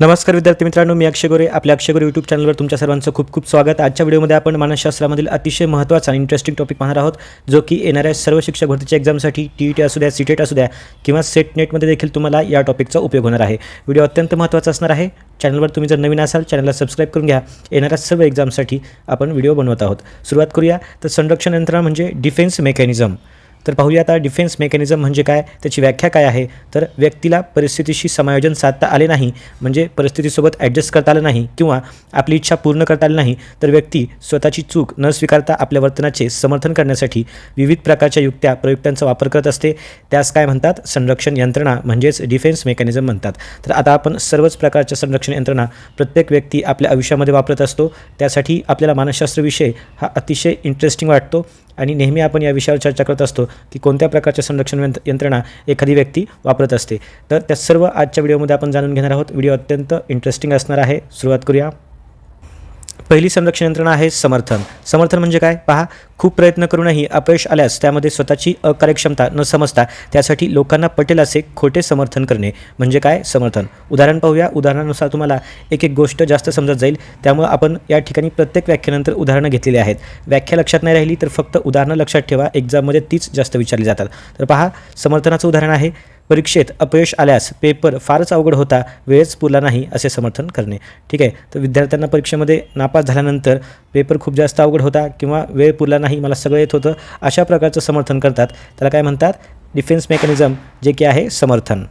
नमस्कार विद्यार्थी मित्रांनो मी अक्षय गोरे. आपल्या अक्षय गोरे यूट्यूब चॅनलवर तुमच्या सर्वांचं खूप खूप स्वागत. आजच्या व्हिडिओमध्ये आपण मानसशास्त्रामधील अतिशय महत्त्वाचा आणि इंटरेस्टिंग टॉपिक पाहणार आहोत जो की येणाऱ्या सर्व शिक्षक भरतीच्या एक्झामसाठी टी ई टी असू द्या सी टेट असू द्या किंवा सेट नेटमध्ये देखील तुम्हाला या टॉपिकचा उपयोग होणार आहे. व्हिडिओ अत्यंत महत्त्वाचा असणार आहे. चॅनलवर तुम्ही जर नवीन असाल चॅनलला सबस्क्राईब करून घ्या. येणाऱ्या सर्व एक्झामसाठी आपण व्हिडिओ बनवत आहोत. सुरुवात करूया. तर संरक्षण यंत्रणा म्हणजे डिफेन्स मेकॅनिझम तर पाहूया आता डिफेन्स मेकॅनिझम म्हणजे काय? त्याची व्याख्या काय आहे? तर व्यक्तीला परिस्थितीशी समायोजन साधता आले नाही म्हणजे परिस्थितीसोबत ॲडजस्ट करता आलं नाही किंवा आपली इच्छा पूर्ण करता आली नाही तर व्यक्ती स्वतःची चूक न स्वीकारता आपल्या वर्तनाचे समर्थन करण्यासाठी विविध प्रकारच्या युक्त्या प्रयुक्त्यांचा वापर करत असते. त्यास काय म्हणतात? संरक्षण यंत्रणा म्हणजेच डिफेन्स मेकॅनिझम म्हणतात. तर आता आपण सर्वच प्रकारच्या संरक्षण यंत्रणा प्रत्येक व्यक्ती आपल्या आयुष्यामध्ये वापरत असतो. त्यासाठी आपल्याला मानसशास्त्र विषय हा अतिशय इंटरेस्टिंग वाटतो. आणि नेहमी आपण या विषयावर चर्चा करत असतो की कोणत्या प्रकारच्या संरक्षण यंत्र यंत्रणा एखादी व्यक्ती वापरत असते. तर त्या सर्व आजच्या व्हिडिओमध्ये आपण जाणून घेणार आहोत. व्हिडिओ अत्यंत इंटरेस्टिंग असणार आहे. सुरुवात करूया. पहिली संरक्षण यंत्रणा आहे समर्थन. समर्थन म्हणजे काय? पहा खूप प्रयत्न करूनही अपयश आल्यास त्यामध्ये स्वतःची अकार्यक्षमता न समजता त्यासाठी लोकांना पटेल असे खोटे समर्थन करणे. म्हणजे काय? समर्थन. उदाहरण पाहूया. उदाहरणानुसार तुम्हाला एक एक गोष्ट जास्त समजत जाईल. त्यामुळं आपण या ठिकाणी प्रत्येक व्याख्यानंतर उदाहरणं घेतलेली आहेत. व्याख्या लक्षात नाही राहिली तर फक्त उदाहरणं लक्षात ठेवा. एक्झाममध्ये तीच जास्त विचारली जातात. तर पहा समर्थनाचं उदाहरण आहे. परीक्षेत अपयश आल्यास पेपर फारच अवघड होता वेळच पुरला नाही असे समर्थन करणे. ठीक आहे तर विद्यार्थ्यांना परीक्षेमध्ये नापास झाल्यानंतर पेपर खूप जास्त अवघड होता किंवा वेळ पुरला नाही मला सगळं येत होतं अशा प्रकारचं समर्थन करतात. त्याला काय म्हणतात? डिफेन्स मेकॅनिझम जे की आहे समर्थन.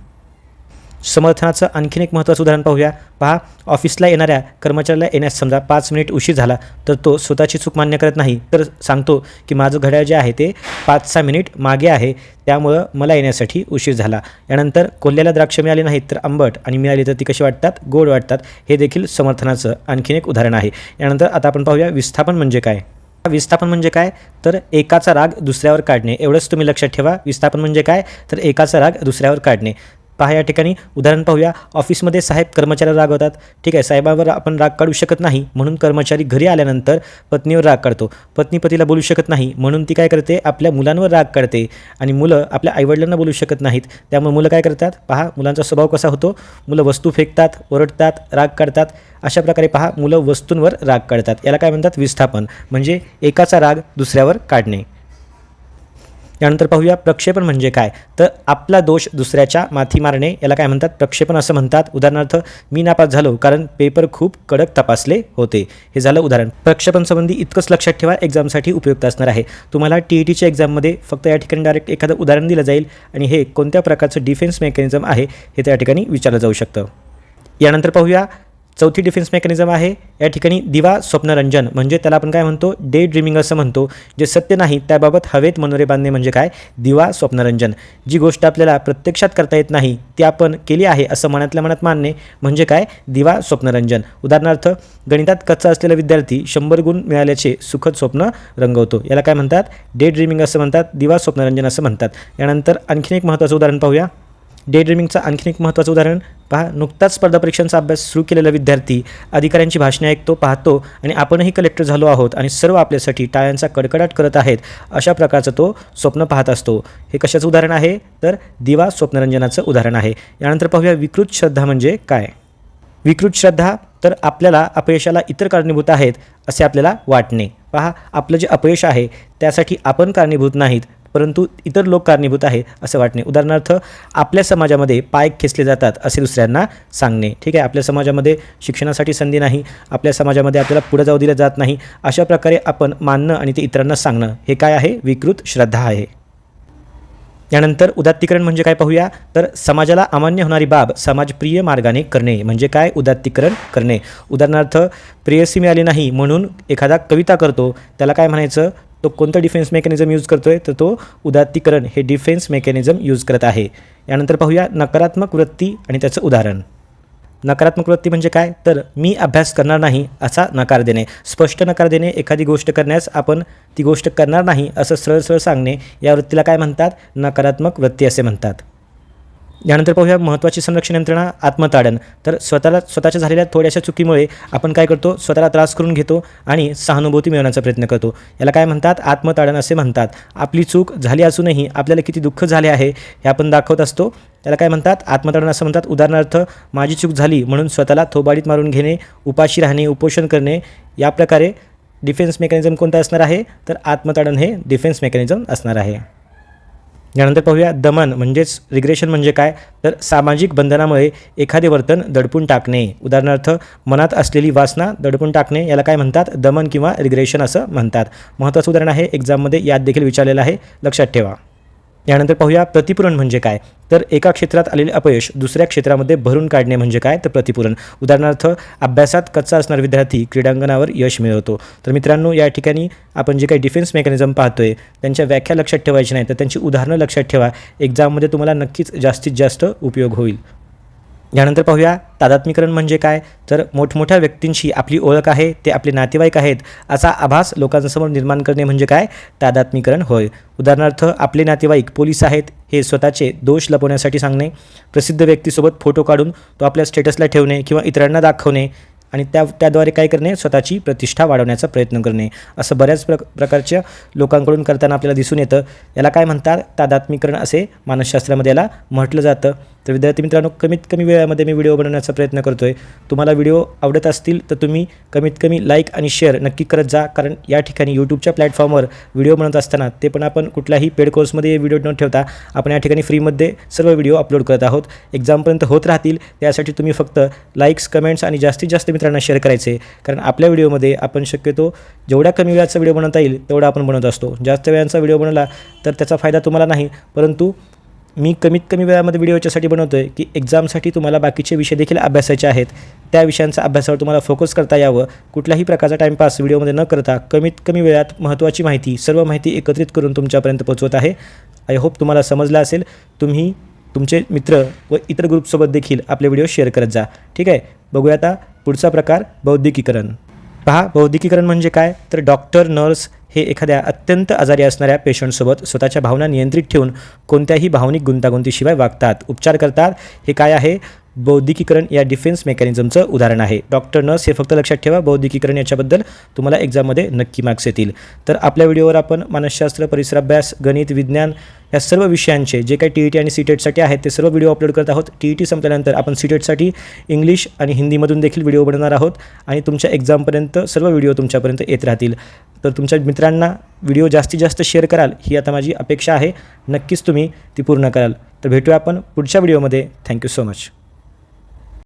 समर्थनाचं आणखीन एक महत्त्वाचं उदाहरण पाहूया. पहा ऑफिसला येणाऱ्या कर्मचाऱ्याला येण्यास समजा पाच मिनिट उशीर झाला तर तो स्वतःची चूक मान्य करत नाही. तर सांगतो की माझं घड्याळ जे आहे ते पाच सहा मिनिट मागे आहे त्यामुळं मला येण्यासाठी उशीर झाला. यानंतर कोल्ह्याला द्राक्ष मिळाली नाहीत तर आंबट आणि मिळाली तर ती कशी वाटतात? गोड वाटतात. हे देखील समर्थनाचं आणखीन एक उदाहरण आहे. यानंतर आता आपण पाहूया विस्थापन म्हणजे काय. विस्थापन म्हणजे काय? तर एकाचा राग दुसऱ्यावर काढणे. एवढंच तुम्ही लक्षात ठेवा. विस्थापन म्हणजे काय? तर एकाचा राग दुसऱ्यावर काढणे. पहा या ठिकाणी उदाहरण पाहूया. ऑफिसमध्ये साहेब कर्मचाऱ्याला रागवतात. ठीक आहे साहेबावर आपण राग काढू शकत नाही म्हणून कर्मचारी घरी आल्यानंतर पत्नीवर राग काढतो. पत्नी पतीला बोलू शकत नाही म्हणून ती काय करते? आपल्या मुलांवर राग काढते. आणि मुलं आपल्या आईवडिलांना बोलू शकत नाहीत. त्यामुळे मुलं काय करतात? पहा मुलांचा स्वभाव कसा होतो? मुलं वस्तू फेकतात ओरडतात राग काढतात. अशा प्रकारे पहा मुलं वस्तूंवर राग काढतात. याला काय म्हणतात? विस्थापन. म्हणजे एकाचा राग दुसऱ्यावर काढणे. यानंतर पाहूया प्रक्षेपण म्हणजे काय? तर आपला दोष दुसऱ्याच्या माथी मारणे याला काय म्हणतात? प्रक्षेपण असं म्हणतात. उदाहरणार्थ मी नापास झालो कारण पेपर खूप कडक तपासले होते. हे झालं उदाहरण. प्रक्षेपण संबंधी इतकंच लक्षात ठेवा एक्झामसाठी उपयुक्त असणार आहे. तुम्हाला टी ई टीच्या एक्झाममध्ये फक्त या ठिकाणी डायरेक्ट एखादं उदाहरण दिलं जाईल आणि हे कोणत्या प्रकारचं डिफेन्स मेकॅनिझम आहे हे त्या ठिकाणी विचारलं जाऊ शकतं. यानंतर पाहूया चौथी डिफेन्स मेकॅनिझम आहे. या ठिकाणी दिवा स्वप्नरंजन म्हणजे त्याला आपण काय म्हणतो? डे ड्रीमिंग असं म्हणतो. जे सत्य नाही त्याबाबत हवेत मनोरे बांधणे म्हणजे काय? दिवा स्वप्नरंजन. जी गोष्ट आपल्याला प्रत्यक्षात करता येत नाही ती आपण केली आहे असं मनातल्या मनात मानणे म्हणजे काय? दिवा स्वप्नरंजन. उदाहरणार्थ गणितात कच्चा असलेला विद्यार्थी शंभर गुण मिळाल्याचे सुखद स्वप्न रंगवतो. याला काय म्हणतात? डे ड्रीमिंग असं म्हणतात दिवा स्वप्नरंजन असं म्हणतात. यानंतर आणखीन एक महत्त्वाचं उदाहरण पाहूया. डे ड्रीमिंगचं आणखीन एक महत्त्वाचं उदाहरण. पहा नुकताच स्पर्धा परीक्षांचा अभ्यास सुरू केलेला विद्यार्थी अधिकाऱ्यांची भाषणे ऐकतो पाहतो आणि आपणही कलेक्टर झालो आहोत आणि सर्व आपल्यासाठी टाळ्यांचा कडकडाट करत आहेत अशा प्रकारचं तो स्वप्न पाहत असतो. हे कशाचं उदाहरण आहे? तर दिवा स्वप्नरंजनाचं उदाहरण आहे. यानंतर पाहूया विकृत श्रद्धा म्हणजे काय? विकृत श्रद्धा तर आपल्याला अपयशाला इतर कारणीभूत आहेत असे आपल्याला वाटणे. पहा आपलं जे अपयश आहे त्यासाठी आपण कारणीभूत नाहीत. परंतु इतर लोक कारणीभूत आहे असं वाटणे. उदाहरणार्थ आपल्या समाजामध्ये पाय खेचले जातात असे दुसऱ्यांना सांगणे. ठीक आहे आपल्या समाजामध्ये शिक्षणासाठी संधी नाही आपल्या समाजामध्ये आपल्याला पुढे जाऊ दिलं जात नाही अशा प्रकारे आपण मानणं आणि ते इतरांना सांगणं हे काय आहे? विकृत श्रद्धा आहे. यानंतर उदात्तीकरण म्हणजे काय पाहूया? तर समाजाला अमान्य होणारी बाब समाजप्रिय मार्गाने करणे. म्हणजे काय? उदात्तीकरण करणे. उदाहरणार्थ प्रेयसी मिळाली नाही म्हणून एखादा कविता करतो त्याला काय म्हणायचं? तो कोणतं डिफेन्स मेकॅनिझम यूज करतो आहे तर तो उदात्तीकरण हे डिफेन्स मेकॅनिझम यूज करत आहे. यानंतर पाहूया नकारात्मक वृत्ती आणि त्याचं उदाहरण. नकारात्मक वृत्ती म्हणजे काय? तर मी अभ्यास करणार नाही असा नकार देणे. स्पष्ट नकार देणे एखादी गोष्ट करण्यास आपण ती गोष्ट करणार नाही असं सरळ सरळ सांगणे या वृत्तीला काय म्हणतात? नकारात्मक वृत्ती असे म्हणतात. यानंतर पाहूया महत्त्वाची संरक्षण यंत्रणा आत्मताडण तर स्वतःला स्वतःच्या झालेल्या थोड्याशा चुकीमुळे आपण काय करतो? स्वतःला त्रास करून घेतो आणि सहानुभूती मिळवण्याचा प्रयत्न करतो. याला काय म्हणतात? आत्मताडण असे म्हणतात. आपली चूक झाली असूनही आपल्याला किती दुःख झाले आहे हे आपण दाखवत असतो. त्याला काय म्हणतात? आत्मताडण असं म्हणतात. उदाहरणार्थ माझी चूक झाली म्हणून स्वतःला थोबाडीत मारून घेणे उपाशी राहणे उपोषण करणे या प्रकारे डिफेन्स मेकॅनिझम कोणता असणार आहे? तर आत्मताडण हे डिफेन्स मेकॅनिझम असणार आहे. यानंतर पाहूया दमन म्हणजेच रिग्रेशन म्हणजे काय? तर सामाजिक बंधनामुळे एखादे वर्तन दडपून टाकणे. उदाहरणार्थ मनात असलेली वासना दडपून टाकणे याला काय म्हणतात? दमन किंवा रिग्रेशन असं म्हणतात. महत्त्वाचं उदाहरण आहे एक्झाममध्ये यात देखील विचारलेलं आहे. लक्षात ठेवा. यानंतर पाहूया प्रतिपूरण म्हणजे काय. तर एका क्षेत्रात आलेले अपयश दुसऱ्या क्षेत्रामध्ये भरून काढणे म्हणजे काय? तर प्रतिपूरण. उदाहरणार्थ अभ्यासात कच्चा असणारा विद्यार्थी क्रीडांगणावर यश मिळवतो. तर मित्रांनो या ठिकाणी आपण जे काही डिफेन्स मेकॅनिझम पाहतोय त्यांच्या व्याख्या लक्षात ठेवायची नाही तर त्यांची उदाहरणं लक्षात ठेवा. एक्झाममध्ये तुम्हाला नक्कीच जास्तीत जास्त उपयोग होईल. यानंतर पाहूया तादात्मीकरण म्हणजे काय? तर मोठमोठ्या व्यक्तींशी आपली ओळख आहे ते आपले नातेवाईक आहेत असा आभास लोकांसमोर निर्माण करणे म्हणजे काय? तादात्मीकरण होय. उदाहरणार्थ आपले नातेवाईक पोलीस आहेत हे स्वतःचे दोष लपवण्यासाठी सांगणे. प्रसिद्ध व्यक्तीसोबत फोटो काढून तो आपल्या स्टेटसला ठेवणे किंवा इतरांना दाखवणे. आणि त्या त्याद्वारे काय करणे? स्वतःची प्रतिष्ठा वाढवण्याचा प्रयत्न करणे. असं बऱ्याच प्र प्रकारच्या लोकांकडून करताना आपल्याला दिसून येतं. याला काय म्हणतात? तादात्मीकरण असे मानसशास्त्रामध्ये याला म्हटलं जातं. तर विद्यार्थी मित्रांनो कमीत कमी वेळामध्ये मी व्हिडिओ बनवण्याचा प्रयत्न करतो आहे तुम्हाला व्हिडिओ आवडत असतील तर तुम्ही कमीत कमी लाईक आणि शेअर नक्की करत जा. कारण या ठिकाणी यूट्यूबच्या प्लॅटफॉर्मवर व्हिडिओ बनवत असताना ते पण आपण कुठल्याही पेड कोर्समध्ये व्हिडिओ न ठेवता आपण या ठिकाणी फ्रीमध्ये सर्व व्हिडिओ अपलोड करत आहोत. एक्झामपर्यंत होत राहतील. त्यासाठी तुम्ही फक्त लाईक्स कमेंट्स आणि जास्तीत जास्त मित्रांना शेअर करायचे. कारण आपल्या व्हिडिओमध्ये आपण शक्यतो जेवढ्या कमी वेळाचा व्हिडिओ बनवता येईल तेवढा आपण बनवत असतो. जास्त वेळांचा व्हिडिओ बनवला तर त्याचा फायदा तुम्हाला नाही. परंतु मी कमीत कमी वेळामध्ये व्हिडिओ याच्यासाठी बनवतो आहे की एक्झामसाठी तुम्हाला बाकीचे विषय देखील अभ्यासायचे आहेत. त्या विषयांचा अभ्यासावर तुम्हाला फोकस करता यावं. कुठल्याही प्रकारचा टाईमपास व्हिडिओमध्ये न करता कमीत कमी वेळात महत्त्वाची माहिती सर्व माहिती एकत्रित करून तुमच्यापर्यंत पोहोचवत आहे. आय होप तुम्हाला समजलं असेल. तुम्ही तुमचे मित्र व इतर ग्रुपसोबत देखील आपले व्हिडिओ शेअर करत जा. ठीक आहे? बघूया आता पुढचा प्रकार बौद्धिकीकरण. पहा बौद्धिकीकरण म्हणजे काय? तर डॉक्टर नर्स हे एखाद्या अत्यंत आजारी असणाऱ्या पेशंटसोबत स्वतःच्या भावना नियंत्रित ठेवून कोणत्याही भावनिक गुंतागुंतीशिवाय वागतात. उपचार करतात. हे काय आहे? बौद्धिकीकरण या डिफेन्स मेकॅनिझमचं उदाहरण आहे. डॉक्टर नर्स हे फक्त लक्षात ठेवा बौद्धिकीकरण याच्याबद्दल तुम्हाला एक्झाममध्ये नक्की मार्क्स येतील. तर आपल्या व्हिडिओवर आपण मानसशास्त्र परिसर अभ्यास गणित विज्ञान या सर्व विषयांचे जे काही टी ई टी आणि सी टेटसाठी आहेत ते सर्व व्हिडिओ अपलोड करत आहोत. टी ई टी संपल्यानंतर आपण सी टेटसाठी इंग्लिश आणि हिंदीमधून देखील व्हिडिओ बनवणार आहोत आणि तुमच्या एक्झामपर्यंत सर्व व्हिडिओ तुमच्यापर्यंत येत राहतील. तर तुमच्या मित्रांना व्हिडिओ जास्तीत जास्त शेअर कराल ही आता माझी अपेक्षा आहे. नक्कीच तुम्ही ती पूर्ण कराल. तर भेटूया आपण पुढच्या व्हिडिओमध्ये. Thank you so much